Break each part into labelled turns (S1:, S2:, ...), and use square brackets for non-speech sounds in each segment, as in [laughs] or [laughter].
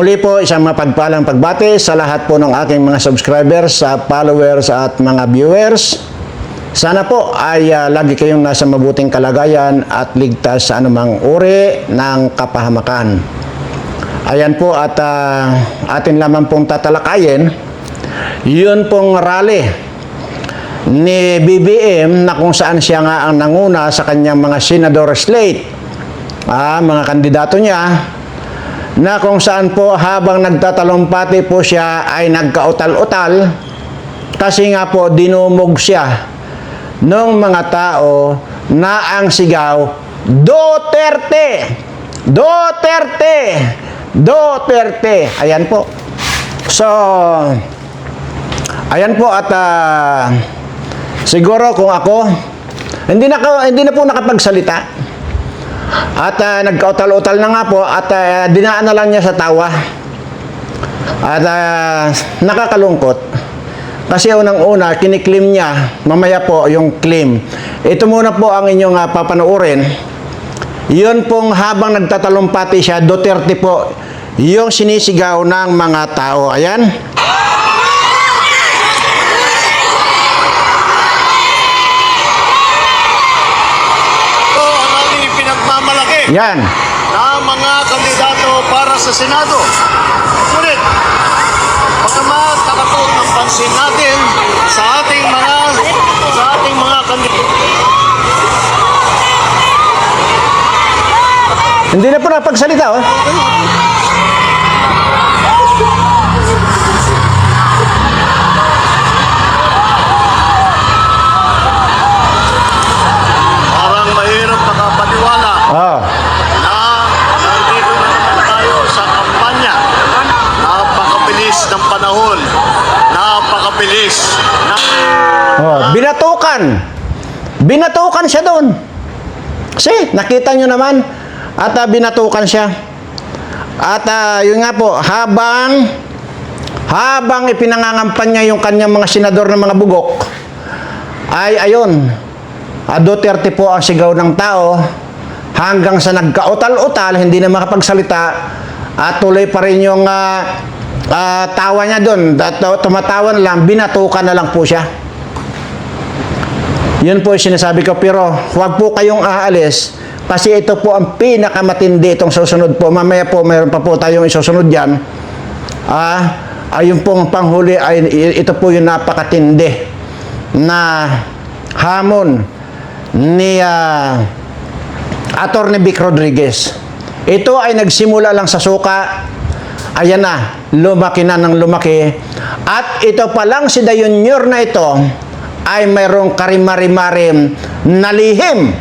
S1: Muli po, isang mapagpalang pagbati sa lahat po ng aking mga subscribers, sa followers at mga viewers. Sana po ay ah, lagi kayong nasa mabuting kalagayan at ligtas sa anumang uri ng kapahamakan. Ayan po at ah, atin lamang pong tatalakayin yun pong rally ni BBM na kung saan siya nga ang nanguna sa kanyang mga senador slate, ah, mga kandidato niya, na kung saan po habang nagtatalumpati po siya ay nagkautal-utal kasi nga po dinumog siya ng mga tao na ang sigaw, Duterte! Duterte! Duterte! Ayan po. So, ayan po at ah, siguro kung ako, hindi na, hindi na po nakapagsalita. At ah, nagkautal-utal na nga po at ah, dinaan na lang niya sa tawa. At ah, nakakalungkot. Kasi unang-una, kiniklim niya, mamaya po yung claim. Ito muna po ang inyong uh, papanoorin. Yun pong habang nagtatalumpati siya, Duterte po, yung sinisigaw ng mga tao. Ayan.
S2: Ito ang aming pinagmamalaki
S1: Yan.
S2: na mga kandidato para sa Senado. Ngunit, pagkamat nakatuon ang pansin natin sa ating mga sa ating mga kandidato.
S1: Hindi na po napagsalita, oh.
S2: Parang
S1: binatukan. Binatukan siya doon. Kasi nakita nyo naman at ah, binatukan siya. At ah, yun nga po, habang habang ipinangangampan niya yung kanyang mga senador ng mga bugok, ay ayun, ah, Duterte po ang sigaw ng tao hanggang sa nagkautal-utal, hindi na makapagsalita at tuloy pa rin yung ah, ah, tawa niya doon. At, Tumatawa na lang, binatukan na lang po siya. Yun po sinasabi ko. Pero huwag po kayong aalis kasi ito po ang pinakamatindi itong susunod po. Mamaya po mayroon pa po tayong isusunod yan. Ah, ayun pong panghuli ay ito po yung napakatindi na hamon ni ah, Attorney Vic Rodriguez. Ito ay nagsimula lang sa suka. Ayan na, lumaki na ng lumaki. At ito pa lang si Dayunyor na ito ay mayroong karimari-marim na lihim.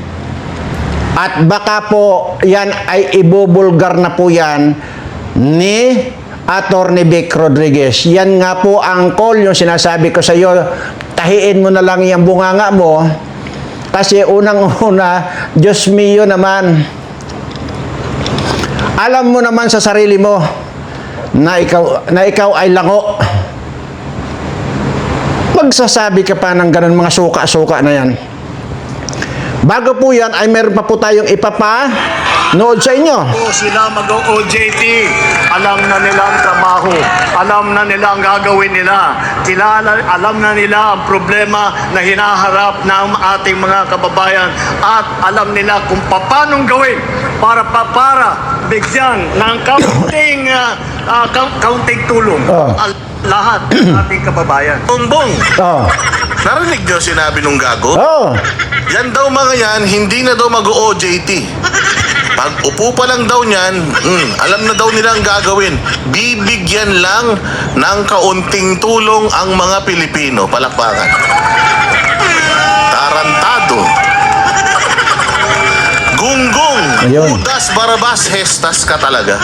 S1: At baka po yan ay ibubulgar na po yan ni Attorney Vic Rodriguez. Yan nga po ang call yung sinasabi ko sa iyo. Tahiin mo na lang yung bunganga mo kasi unang-una, Diyos mio naman, alam mo naman sa sarili mo na ikaw, na ikaw ay lango. Magsasabi ka pa ng ganun mga suka-suka na yan. Bago po yan, ay meron pa po tayong ipapa nood sa inyo.
S2: po sila mag-OJT. Alam na nila ang trabaho. Alam na nila ang gagawin nila. Kilala, alam na nila ang problema na hinaharap ng ating mga kababayan. At alam nila kung paanong gawin para pa para bigyan ng kaunting, uh, uh, kaunting tulong
S1: Oh.
S2: Lahat ng [clears throat] ating kababayan.
S3: Bongbong,
S1: Oh.
S3: narinig niyo sinabi nung gago?
S1: Oh.
S3: Yan daw mga yan, hindi na daw mag-OJT. Pag upo pa lang daw niyan, mm, alam na daw nila ang gagawin. Bibigyan lang ng kaunting tulong ang mga Pilipino. Palakpakan. Gunggong.
S1: Ayun.
S3: Udas Barabas Hestas ka talaga.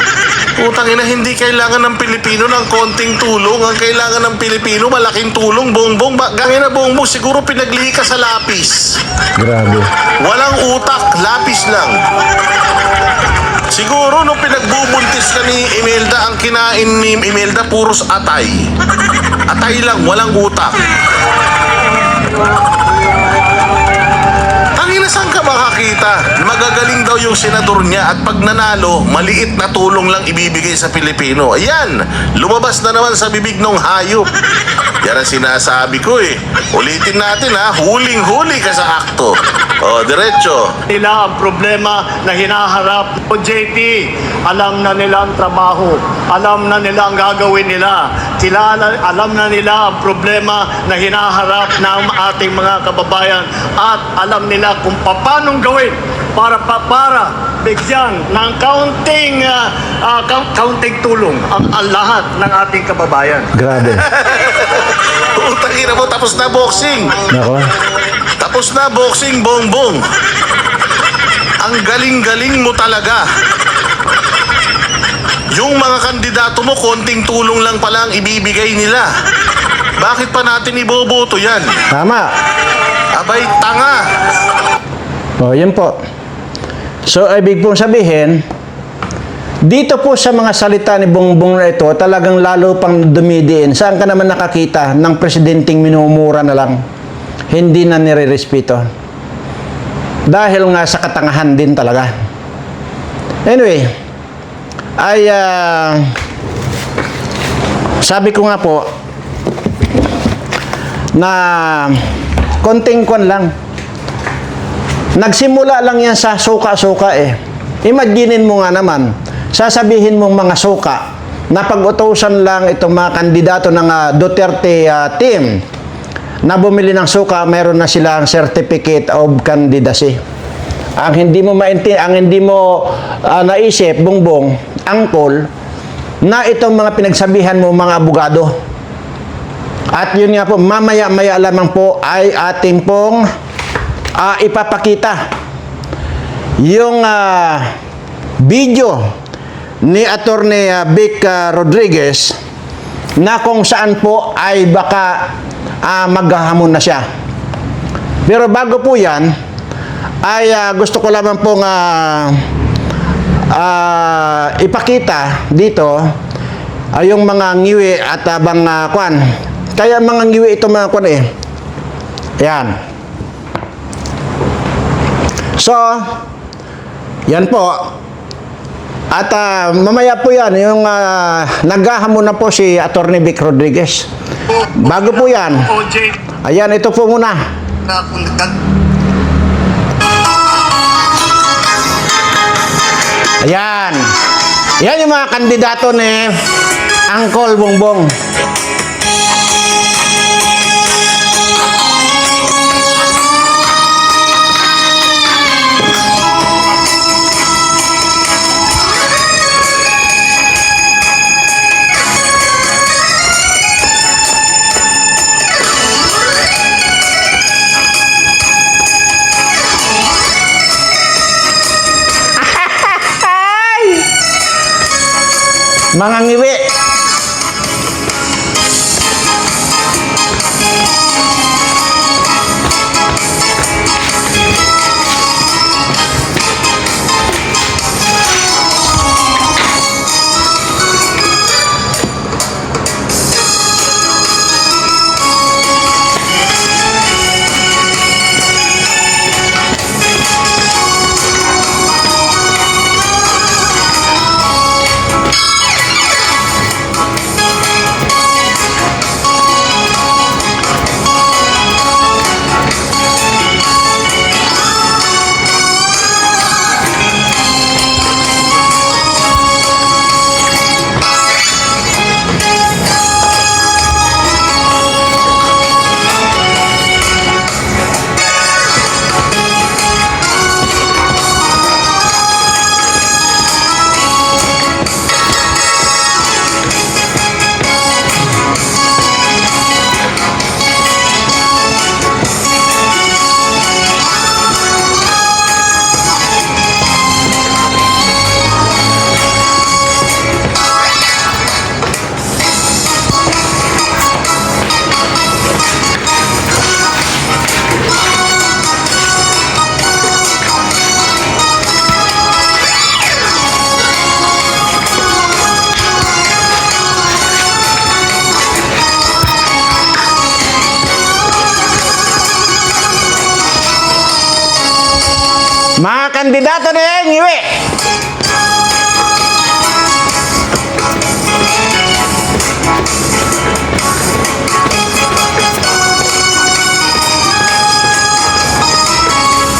S3: Putang ina, hindi kailangan ng Pilipino ng konting tulong. Ang kailangan ng Pilipino, malaking tulong. Bongbong, ba, gangin na bongbong, siguro pinaglihi ka sa lapis.
S1: Grabe.
S3: Walang utak, lapis lang. Siguro nung pinagbubuntis ka ni Imelda, ang kinain ni Imelda puros atay. Atay lang, walang utak. Tangina, saan ka makakita? magagaling daw yung senador niya at pag nanalo, maliit na tulong lang ibibigay sa Pilipino. Ayan, lumabas na naman sa bibig ng hayop. Yan ang sinasabi ko eh. Ulitin natin ha, huling-huli ka sa akto. O, diretso.
S2: nila ang problema na hinaharap. O JT, alam na nila ang trabaho. Alam na nila ang gagawin nila. Kilala, alam na nila ang problema na hinaharap ng ating mga kababayan. At alam nila kung paanong gawin para pa, para bigyan ng counting ah, ah, count- counting tulong ang, ang lahat ng ating kababayan.
S1: Grabe. [laughs]
S3: Utang ina mo, tapos na boxing.
S1: Nako.
S3: Tapos na boxing bongbong. Ang galing-galing mo talaga. Yung mga kandidato mo, konting tulong lang pala ang ibibigay nila. Bakit pa natin iboboto yan?
S1: Tama.
S3: Abay, tanga.
S1: O, yun po. So, ibig pong sabihin, dito po sa mga salita ni Bongbong na ito, talagang lalo pang dumidiin. Saan ka naman nakakita ng presidenteng minumura na lang? Hindi na nire-respeto. Dahil nga sa katangahan din talaga. Anyway, ay ah, sabi ko nga po na konting kwan lang Nagsimula lang yan sa suka-suka eh. Imaginin mo nga naman, sasabihin mong mga suka na pag-utosan lang itong mga kandidato ng ah, Duterte ah, team na bumili ng suka, meron na silang certificate of candidacy. Ang hindi mo mainti, ang hindi mo ah, naisip, bongbong, angkol, na itong mga pinagsabihan mo mga abogado. At yun nga po, mamaya-maya lamang po ay ating pong ah, ipapakita yung ah, video ni Attorney ah, Vic ah, Rodriguez na kung saan po ay baka ah, maghahamon na siya. Pero bago po yan, ay ah, gusto ko lamang pong ah, ah, ipakita dito ay yung mga ngiwi at uh, kwan. Kaya mga ngiwi ito mga kwan eh. Yan. So, yan po. At ah, mamaya po yan, yung uh, naghahamon na po si Attorney Vic Rodriguez. Bago po yan, ayan, ito po muna. Ayan. Yan yung mga kandidato ni Angkol Bongbong. Mga ngiwi.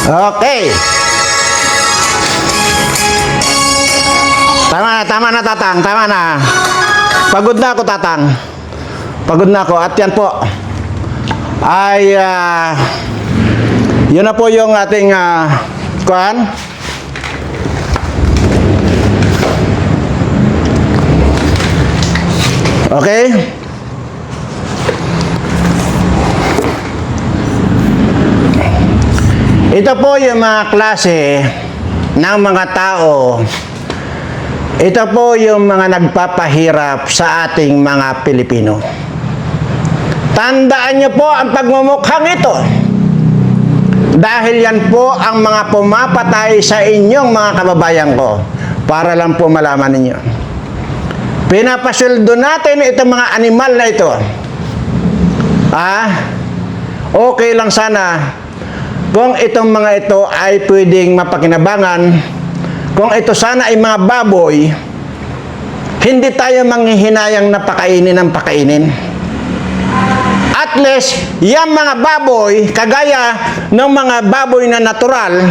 S1: Okay. Tama na, tama na tatang, tama na. Pagod na ako tatang. Pagod na ako at yan po ay ah, yun na po yung ating uh, kuan. Okay? Ito po yung mga klase ng mga tao. Ito po yung mga nagpapahirap sa ating mga Pilipino. Tandaan niyo po ang pagmumukhang ito. Dahil yan po ang mga pumapatay sa inyong mga kababayan ko. Para lang po malaman ninyo. Pinapasweldo natin itong mga animal na ito. Ah, okay lang sana kung itong mga ito ay pwedeng mapakinabangan, kung ito sana ay mga baboy, hindi tayo manghihinayang na pakainin ng pakainin. At least, yung mga baboy, kagaya ng mga baboy na natural,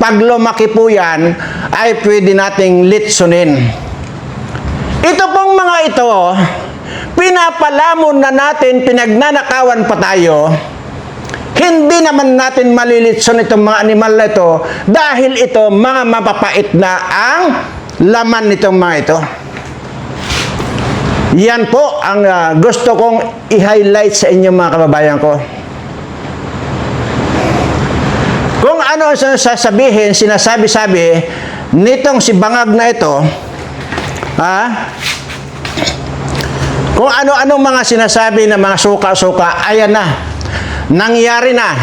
S1: pag lumaki po yan, ay pwede nating litsunin. Ito pong mga ito, pinapalamon na natin, pinagnanakawan pa tayo, hindi naman natin malilitson itong mga animal na ito dahil ito mga mapapait na ang laman nitong mga ito. Yan po ang ah, gusto kong i-highlight sa inyo mga kababayan ko. Kung ano ang sasabihin, sinasabi-sabi nitong si Bangag na ito, ha? Kung ano-ano mga sinasabi ng mga suka-suka, ayan na. Nangyari na.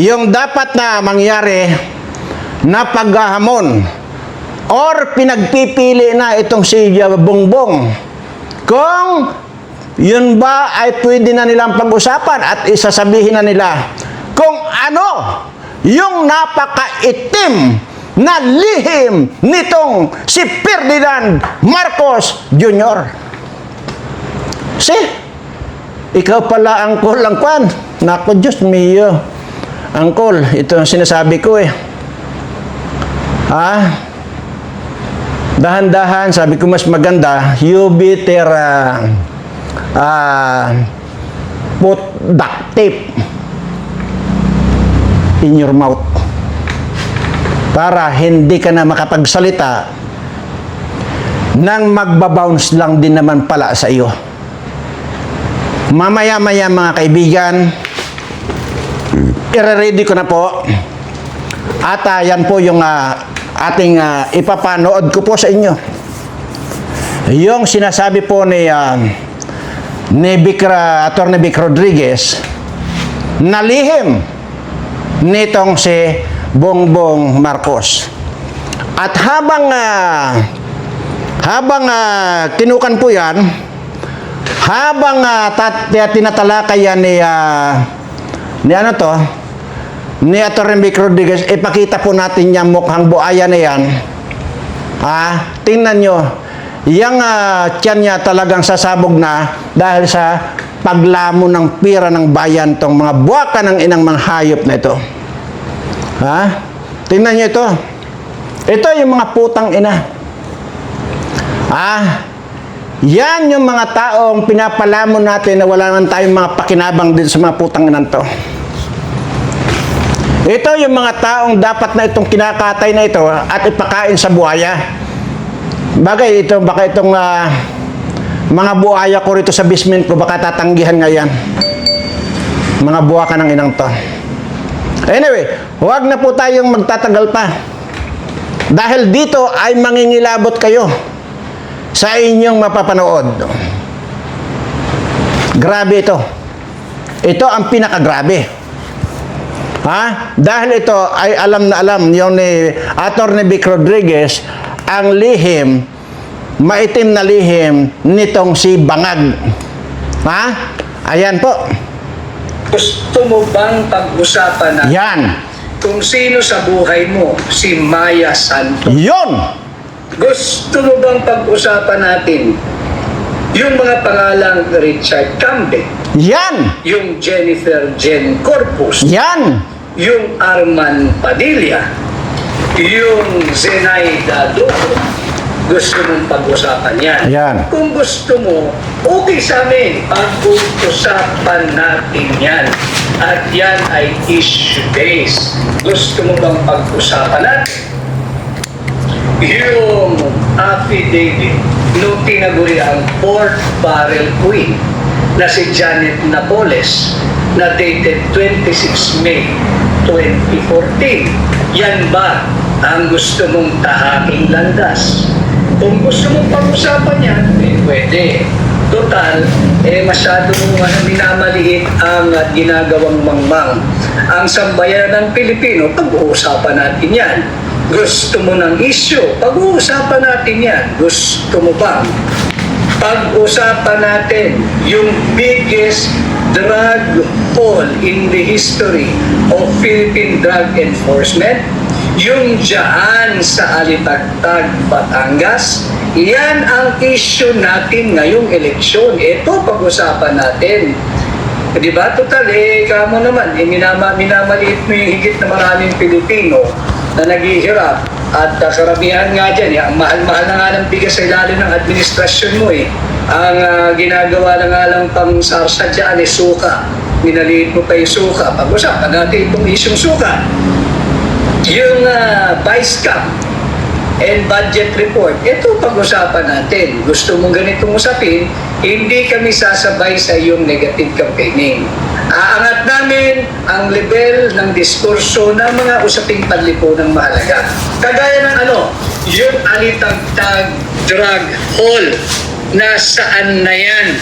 S1: Yung dapat na mangyari na paghahamon or pinagpipili na itong si Bongbong. Kung yun ba ay pwede na nilang pag-usapan at isasabihin na nila kung ano yung napakaitim na lihim nitong si Ferdinand Marcos Jr. Si, ikaw pala angkol ang kwan. Nako Diyos mio. Angkol, ito ang sinasabi ko eh. Ha? Dahan-dahan, sabi ko mas maganda, better uh, uh, put duct tape in your mouth para hindi ka na makapagsalita nang magbabounce lang din naman pala sa iyo. Mamaya-maya mga kaibigan, ire-ready ko na po. At ah, yan po yung ah, ating ah, ipapanood ko po sa inyo. Yung sinasabi po ni ah, ni Bikra, Atty. Vic Rodriguez na lihim nitong si Bongbong Marcos. At habang ah, habang ah, tinukan po yan, habang uh, tat, tinatalakay yan ni, ah, ni ano to, ni Atty. Vic Rodriguez, ipakita po natin yung mukhang buaya na yan. Ha? Tingnan nyo, yung uh, tiyan niya talagang sasabog na dahil sa paglamo ng pira ng bayan tong mga buwaka ng inang mga hayop na ito. Ha? Tingnan nyo ito. Ito yung mga putang ina. Ah, yan yung mga taong pinapalamon natin na wala naman tayong mga pakinabang din sa mga putang inan to. Ito yung mga taong dapat na itong kinakatay na ito at ipakain sa buhaya. Bagay ito, baka itong ah, mga buhaya ko rito sa basement ko, baka tatanggihan nga yan. Mga buha ka ng inang to. Anyway, huwag na po tayong magtatagal pa. Dahil dito ay mangingilabot kayo sa inyong mapapanood. Grabe ito. Ito ang pinakagrabe. Ha? Dahil ito ay alam na alam yung ni Atty. Vic Rodriguez ang lihim, maitim na lihim nitong si Bangag. Ha? Ayan po.
S4: Gusto mo bang pag-usapan na
S1: Yan.
S4: kung sino sa buhay mo, si Maya Santos.
S1: Yon!
S4: Gusto mo bang pag-usapan natin yung mga pangalang Richard Cambe,
S1: Yan!
S4: yung Jennifer Jen Corpus,
S1: Yan!
S4: yung Arman Padilla, yung Zenaida Duco, gusto mong pag-usapan yan.
S1: Ayan.
S4: Kung gusto mo, okay sa amin. Pag-usapan natin yan. At yan ay issue-based. Gusto mo bang pag-usapan natin? Yung affidavit nung tinaguri ang Port Barrel Queen na si Janet Napoles na dated 26 May 2014. Yan ba ang gusto mong tahaking landas? Kung gusto mong pag-usapan yan, eh, pwede. Total, eh masyado mong ano, minamaliit ang uh, ginagawang mangmang. Ang sambayan ng Pilipino, pag-uusapan natin yan. Gusto mo ng issue, pag-uusapan natin yan. Gusto mo bang pag-usapan natin yung biggest drug haul in the history of Philippine Drug Enforcement, yung dyan sa Alitagtag, Batangas, yan ang issue natin ngayong eleksyon. Ito pag-usapan natin. Di ba? Total, eh, kamo naman, eh, minama, minamaliit mo yung higit na maraming Pilipino na naghihirap at uh, karamihan nga dyan, eh, ang mahal-mahal na nga ng bigas sa ilalim ng administrasyon mo eh. Ang ah, ginagawa na nga lang pang sarsa dyan eh, suka. Minaliit mo pa yung suka. Pag-usapan natin itong isyong suka. Yung uh, vice cap and budget report, ito pag-usapan natin. Gusto mong ganitong usapin, hindi kami sasabay sa iyong negative campaigning. Aangat namin ang level ng diskurso ng mga usaping panlipunang mahalaga. Kagaya ng ano, yung alitagtag drug hall, nasaan na yan?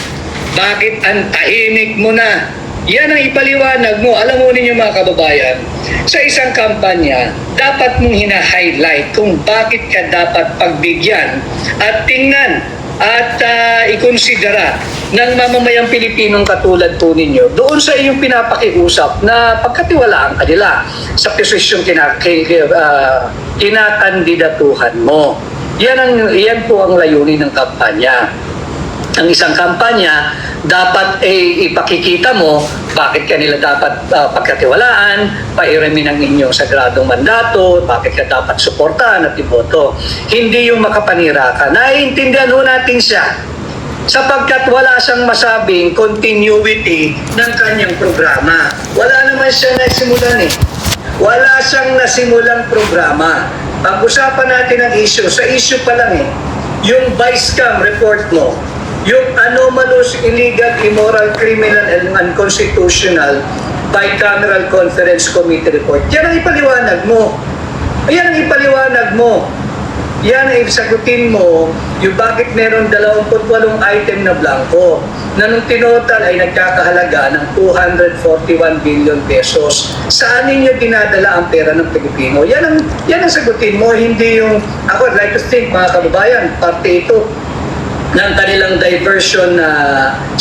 S4: Bakit ang tahimik mo na? Yan ang ipaliwanag mo. Alam mo ninyo mga kababayan, sa isang kampanya, dapat mong hina-highlight kung bakit ka dapat pagbigyan at tingnan at ah, ikonsidera ng mamamayang Pilipinong katulad po ninyo doon sa inyong pinapakiusap na pagkatiwalaan ka nila sa posisyong kina, ki- ki- ah, kinakandidatuhan mo. Yan, ang, yan po ang layunin ng kampanya ang isang kampanya, dapat eh, ipakikita mo bakit kanila dapat uh, pagkatiwalaan, pairami ng inyong sagradong mandato, bakit ka dapat suportahan at iboto. Hindi yung makapanira ka. Naiintindihan ho natin siya sapagkat wala siyang masabing continuity ng kanyang programa. Wala naman siya nasimulan eh. Wala siyang nasimulang programa. Pag-usapan natin ang issue. Sa issue pa lang eh, yung vice cam report mo, yung anomalous, illegal, immoral, criminal, and unconstitutional bicameral conference committee report. Yan ang ipaliwanag mo. Yan ang ipaliwanag mo. Yan ang sagutin mo yung bakit meron 28 item na blanco na nung tinotal ay nagkakahalaga ng 241 billion pesos. Saan ninyo dinadala ang pera ng Pilipino? Yan ang, yan ang sagutin mo, hindi yung, ako I'd like to think mga kababayan, parte ito ng kanilang diversion na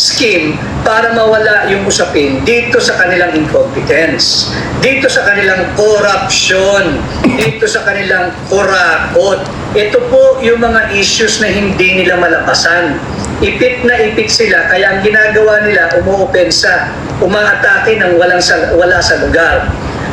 S4: scheme para mawala yung usapin dito sa kanilang incompetence, dito sa kanilang corruption, dito sa kanilang kurakot. Ito po yung mga issues na hindi nila malabasan. Ipit na ipit sila, kaya ang ginagawa nila, umuopensa, umaatake ng walang sa, wala sa lugar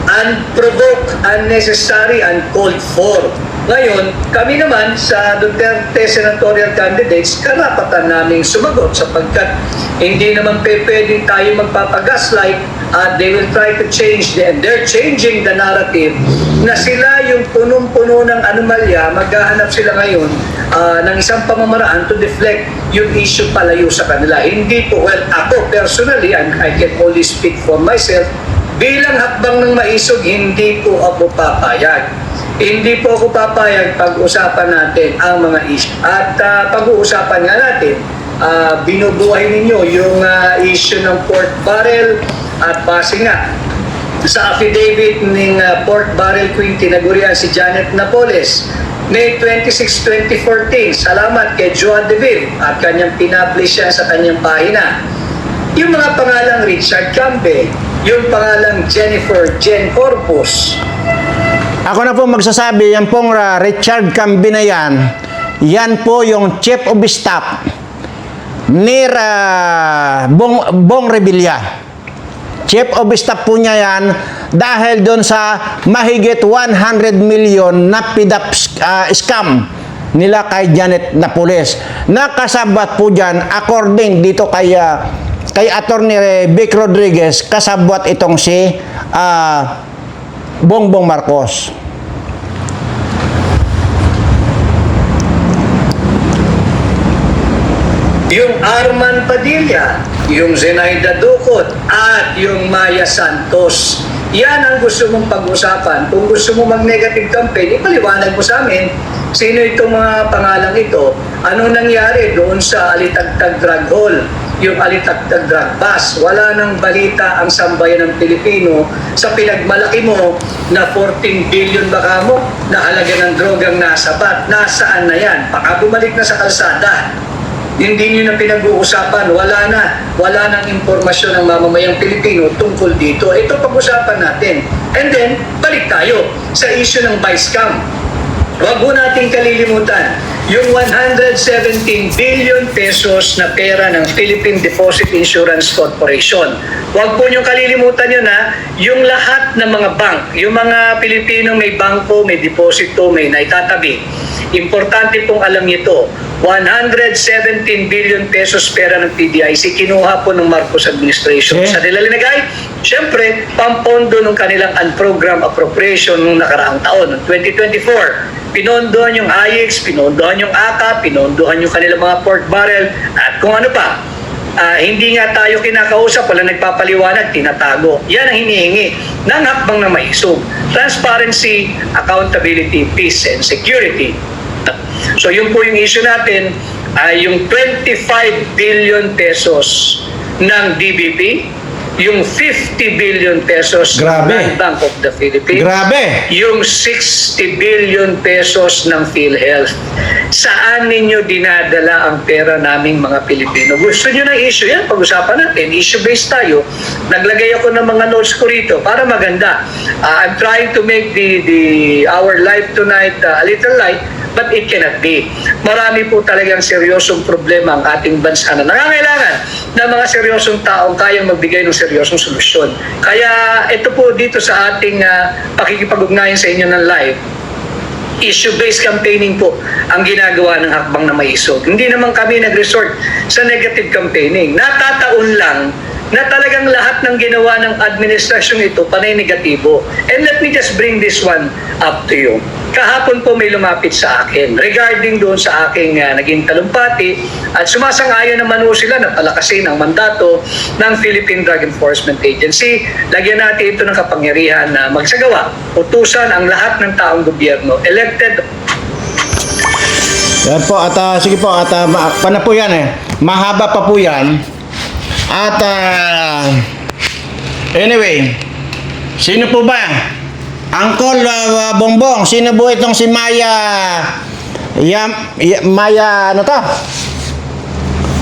S4: unprovoked, unnecessary, uncalled for. Ngayon, kami naman sa Duterte senatorial candidates, karapatan naming sumagot sapagkat hindi naman pe tayo magpapagaslight at they will try to change the, they're changing the narrative na sila yung punong-puno ng anomalya, maghahanap sila ngayon ah, ng isang pamamaraan to deflect yung issue palayo sa kanila. Hindi po, well, ako personally, and I can only speak for myself, Bilang hakbang ng maisog, hindi po ako papayag. Hindi po ako papayag pag-usapan natin ang mga issue. At ah, pag-uusapan nga natin, ah, binubuhay ninyo yung ah, issue ng pork barrel at base nga sa affidavit ng ah, pork barrel queen tinagurian si Janet Napoles May 26, 2014. Salamat kay Joan Deville at kanyang pinablish yan sa kanyang pahina. Yung mga pangalang Richard Cambe, yung pangalang Jennifer Jen Corpus,
S1: Ako na po magsasabi, yan pong ah, Richard Cambi na yan, po yung Chief of Staff ni ah, Bong, Bong Revilla. Chief of Staff po niya yan dahil doon sa mahigit 100 million na pidap ah, scam nila kay Janet Napoles. Nakasabat po dyan, according dito kay, ah, kay Attorney Vic Rodriguez, kasabwat itong si ah, Bongbong Marcos.
S4: Yung Arman Padilla, yung Zenaida Ducot, at yung Maya Santos. Yan ang gusto mong pag-usapan. Kung gusto mo mag-negative campaign, ipaliwanag mo sa amin sino itong mga pangalang ito. Ano nangyari doon sa Alitagtag Drug Hall, yung Alitagtag Drug Bus. Wala nang balita ang sambayan ng Pilipino sa pinagmalaki mo na 14 billion baka mo na halaga ng drogang nasa bat. Nasaan na yan? Baka bumalik na sa kalsada hindi nyo na pinag-uusapan, wala na, wala nang impormasyon ng mamamayang Pilipino tungkol dito. Ito pag-usapan natin. And then, balik tayo sa issue ng vice scam. Huwag mo nating kalilimutan yung 117 billion pesos na pera ng Philippine Deposit Insurance Corporation. Huwag po niyong kalilimutan yun ha, yung lahat ng mga bank, yung mga Pilipino may bangko, may deposito, may naitatabi. Importante pong alam niyo ito, 117 billion pesos pera ng PDIC kinuha po ng Marcos administration.
S1: Eh?
S4: Sa nila linagay, syempre, pampondo ng kanilang unprogrammed appropriation noong nakaraang taon, noong 2024. Pinondohan yung IX, pinondohan yung ACA, pinondohan yung kanilang mga pork barrel, at kung ano pa. Ah, hindi nga tayo kinakausap, wala nagpapaliwanag, tinatago. Yan ang hinihingi ng hakbang na maisog. Transparency, accountability, peace, and security. So yun po yung issue natin ay yung 25 billion pesos ng DBP, yung 50 billion pesos
S1: Grabe.
S4: ng Bank of the Philippines,
S1: Grabe!
S4: yung 60 billion pesos ng PhilHealth. Saan ninyo dinadala ang pera naming mga Pilipino? Gusto nyo ng issue yan? Pag-usapan natin. Issue-based tayo. Naglagay ako ng mga notes ko rito para maganda. Uh, I'm trying to make the, the our life tonight uh, a little light but it cannot be. Marami po talagang seryosong problema ang ating bansa na nangangailangan ng mga seryosong taong kayang magbigay ng seryosong solusyon. Kaya ito po dito sa ating uh, pakikipag-ugnayan sa inyo ng live, issue-based campaigning po ang ginagawa ng hakbang na maisog. Hindi naman kami nag-resort sa negative campaigning. Natataon lang na talagang lahat ng ginawa ng administrasyon ito panay negatibo. And let me just bring this one up to you. Kahapon po may lumapit sa akin regarding doon sa aking uh, naging talumpati at sumasang-ayon naman po sila na palakasin ang mandato ng Philippine Drug Enforcement Agency. Lagyan natin ito ng kapangyarihan na magsagawa, utusan ang lahat ng taong gobyerno, elected
S1: Yan po, at ah, sige po, at uh, na po yan eh. Mahaba pa po yan. At ah, anyway, sino po ba? Uncle ah, Bongbong, sino po itong si Maya Yam, Ya- Maya ano to?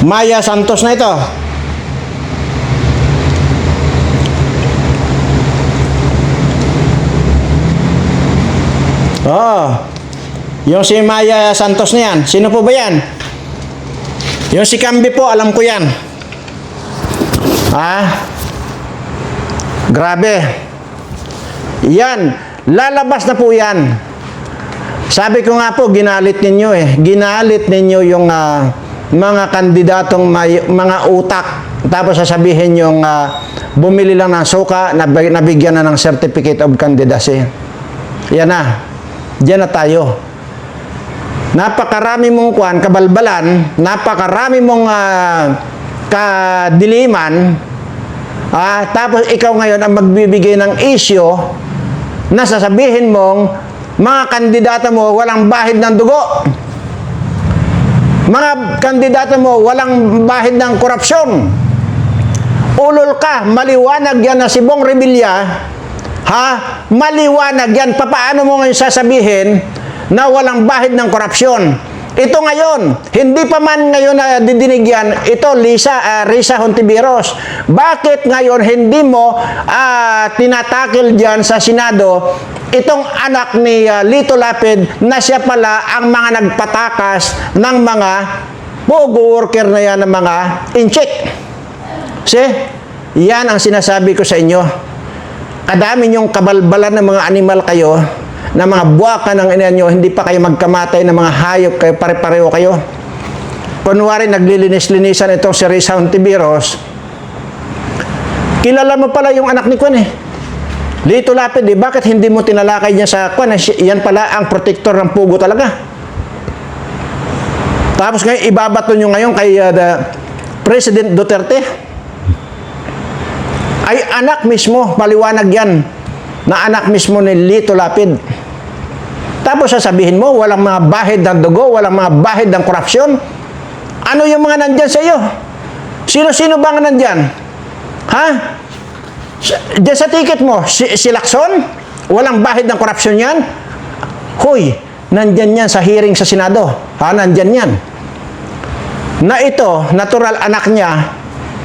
S1: Maya Santos na ito. Oh. Yung si Maya Santos na yan. Sino po ba yan? Yung si Cambi po, alam ko yan. Ha? Grabe. Yan. Lalabas na po yan. Sabi ko nga po, ginalit ninyo eh. Ginalit ninyo yung ah, mga kandidatong may, mga utak. Tapos sasabihin yung ah, bumili lang ng suka, nab- nabigyan na ng certificate of candidacy. Yan na. Diyan na tayo. Napakarami mong kuan, kabalbalan, napakarami mong ah, kadiliman, ah, tapos ikaw ngayon ang magbibigay ng issue na sasabihin mong mga kandidata mo walang bahid ng dugo. Mga kandidata mo walang bahid ng korupsyon. Ulol ka, maliwanag yan na si Bong Revilla, ha? Maliwanag yan. Papaano mo ngayon sasabihin na walang bahid ng korupsyon? Ito ngayon, hindi pa man ngayon na didinig yan, ito Lisa, ah, Risa Hontiveros. Bakit ngayon hindi mo ah, tinatakil dyan sa Senado itong anak ni ah, Lito Lapid na siya pala ang mga nagpatakas ng mga pogo worker na yan ng mga incheck. See? Yan ang sinasabi ko sa inyo. Kadami yung kabalbalan ng mga animal kayo, na mga buwaka ng ina nyo, hindi pa kayo magkamatay ng mga hayop kayo, pare-pareho kayo. Kunwari, naglilinis-linisan itong si Risa Hontiveros, kilala mo pala yung anak ni Kwan eh. Lito Lapid eh, bakit hindi mo tinalakay niya sa Kwan? Eh, Yan pala ang protector ng pugo talaga. Tapos ngayon, ibabato nyo ngayon kay uh, the President Duterte. Ay anak mismo, paliwanag yan, na anak mismo ni Lito Lapid. Tapos sasabihin mo, walang mga bahid ng dugo, walang mga bahid ng korupsyon. Ano yung mga nandyan sa iyo? Sino-sino ba nga nandyan? Ha? Diyan sa ticket mo, si, si Lacson? Walang bahid ng korupsyon yan? Hoy, nandyan yan sa hearing sa Senado. Ha, nandyan yan. Na ito, natural anak niya,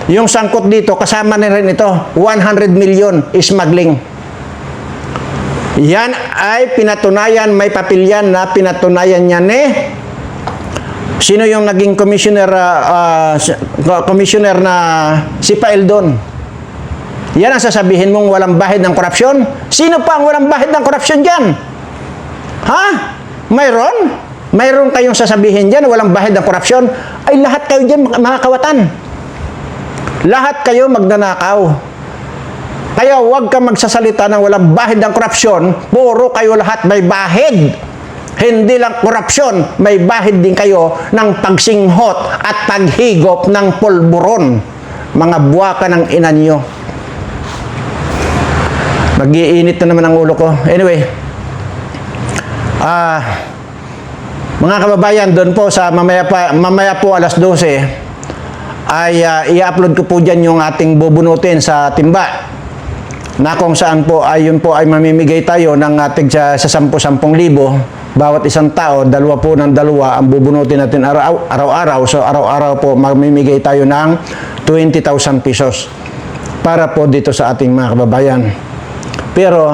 S1: yung sangkot dito, kasama na rin ito, 100 million smuggling. Yan ay pinatunayan, may papilyan na pinatunayan niya ni Sino yung naging commissioner ah, si- commissioner na si Paeldon? Yan ang sasabihin mong walang bahid ng korupsyon? Sino pa ang walang bahid ng korupsyon diyan? Ha? Mayroon? Mayroon kayong sasabihin diyan walang bahid ng korupsyon? Ay lahat kayo diyan mga kawatan. Lahat kayo magnanakaw. Kaya huwag ka magsasalita ng walang bahid ng korupsyon, puro kayo lahat may bahid. Hindi lang korupsyon, may bahid din kayo ng pagsinghot at paghigop ng pulburon. Mga buwaka ng ina niyo. Nag-iinit na naman ang ulo ko. Anyway, ah, mga kababayan, doon po sa mamaya, pa, mamaya po alas 12, ay ah, i-upload ko po dyan yung ating bubunutin sa timba na kung saan po ay yun po ay mamimigay tayo ng ating sa, sa 10-10 libo bawat isang tao, dalawa po ng dalawa ang bubunutin natin araw- araw-araw. So araw-araw po mamimigay tayo ng 20,000 pesos para po dito sa ating mga kababayan. Pero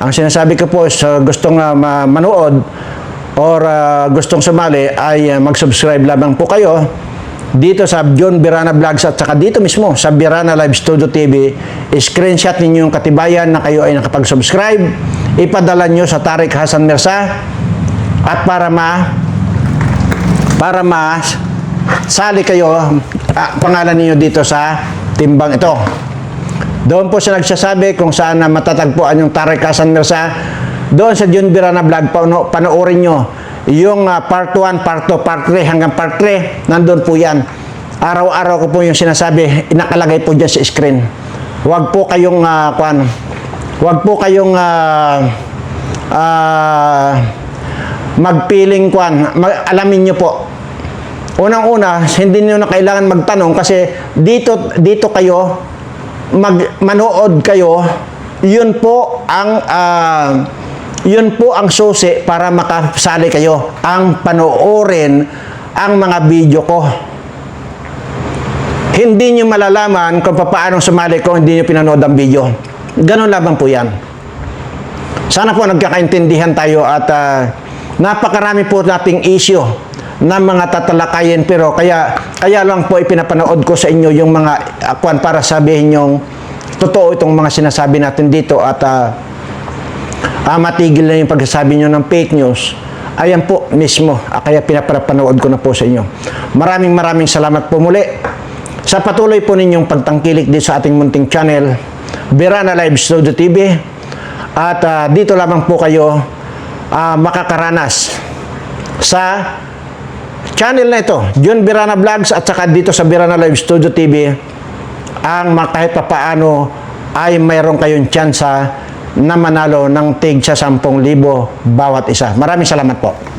S1: ang sinasabi ko po sa gustong uh, ma- manood or uh, gustong sumali ay uh, mag-subscribe lamang po kayo dito sa John Birana Vlogs at saka dito mismo sa Birana Live Studio TV. Screenshot ninyo yung katibayan na kayo ay nakapag-subscribe. Ipadala nyo sa Tariq Hasan Mirsa at para ma para ma sali kayo ah, pangalan niyo dito sa timbang ito. Doon po siya nagsasabi kung saan na matatagpuan yung Tarek Hasan Mirza. Doon sa Jun Birana Vlog, pano, panoorin nyo yung ah, part 1, part 2, part 3 hanggang part 3. Nandun po yan. Araw-araw ko po yung sinasabi, inakalagay po dyan sa screen. Huwag po kayong, uh, kuan, huwag po kayong ah, ah, magpiling kuan. Mag- alamin nyo po, Unang-una, hindi niyo na kailangan magtanong kasi dito dito kayo mag manood kayo, yun po ang ah, yun po ang susi para makasali kayo. Ang panoorin ang mga video ko. Hindi niyo malalaman kung paano sumali kung hindi niyo pinanood ang video. Ganun lamang po yan. Sana po nagkakaintindihan tayo at ah, napakarami po nating issue na mga tatalakayin pero kaya kaya lang po ipinapanood ko sa inyo yung mga akwan para sabihin yung totoo itong mga sinasabi natin dito at ah, ah, matigil na yung pagsasabi nyo ng fake news. Ayan po mismo. Ah, kaya pinapanood ko na po sa inyo. Maraming maraming salamat po muli sa patuloy po ninyong pagtangkilik dito sa ating munting channel, Birana Live Studio TV. At ah, dito lamang po kayo ah, makakaranas sa channel na ito, John Birana Vlogs at saka dito sa Birana Live Studio TV ang kahit pa paano ay mayroon kayong tsansa na manalo ng tig sa 10,000 bawat isa. Maraming salamat po.